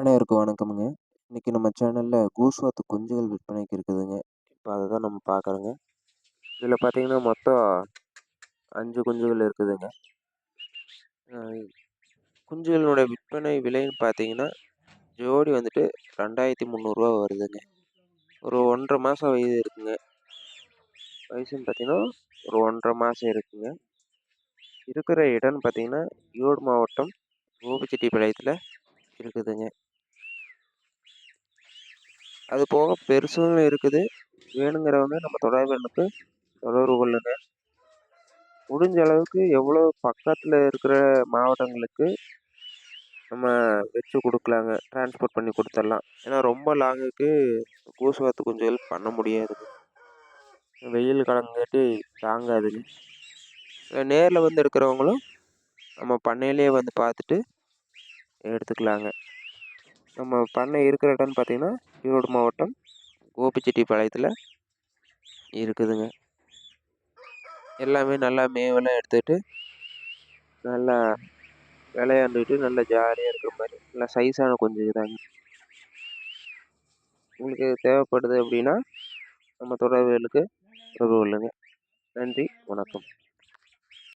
அனைவருக்கும் வணக்கமுங்க. இன்றைக்கி நம்ம சேனலில் கூஸ்வாத்து குஞ்சுகள் விற்பனைக்கு இருக்குதுங்க. இப்போ அதை தான் நம்ம பார்க்குறோங்க. இதில் பார்த்தீங்கன்னா, மொத்தம் அஞ்சு குஞ்சுகள் இருக்குதுங்க. குஞ்சுகளினுடைய விற்பனை விலைன்னு பார்த்தீங்கன்னா, ஜோடி வந்துட்டு ரெண்டாயிரத்தி முந்நூறுரூவா வருதுங்க. ஒரு ஒன்றரை மாதம் வயது இருக்குங்க. வயசுன்னு பார்த்தீங்கன்னா, ஒரு 1 1/2 மாசம் இருக்குங்க. இருக்கிற இடம்னு பார்த்திங்கன்னா ஈரோடு மாவட்டம் கோபிச்செட்டிப்பாளையத்துல இருக்குதுங்க. அது போக பெருசும் இருக்குது. வேணுங்கிறவங்க நம்ம தொடர்பு எண்ணுக்கு தொடர்பு கொள்ளுங்க. முடிஞ்ச அளவுக்கு எவ்வளோ பக்கத்தில் இருக்கிற மாவட்டங்களுக்கு நம்ம வச்சு கொடுக்கலாங்க டிரான்ஸ்போர்ட் பண்ணி கொடுத்துடலாம் ஏன்னா ரொம்ப லாங்குக்கு கூசுவாத்து குஞ்சுகள் பண்ண முடியாதுங்க. வெயில் காலங்காட்டி தாங்காதுங்க. நேரில் வந்து இருக்கிறவங்களும் நம்ம பண்ணையிலேயே வந்து பார்த்துட்டு எடுத்துக்கலாங்க. நம்ம பண்ணை இருக்கிற இடம்னு பார்த்தீங்கன்னா, ஈரோடு மாவட்டம் கோபிச்செட்டிப்பாளையத்தில் இருக்குதுங்க. எல்லாமே நல்லா மேவெல்லாம் எடுத்துக்கிட்டு நல்லா விளையாண்டுட்டு, நல்லா ஜாலியாக இருக்கிற மாதிரி நல்லா சைஸான கொஞ்சம் இதுதாங்க உங்களுக்கு தேவைப்படுது அப்படின்னா, நம்ம தொடர்புகளுக்கு தொடர்பு கொள்ளுங்க. நன்றி, வணக்கம்.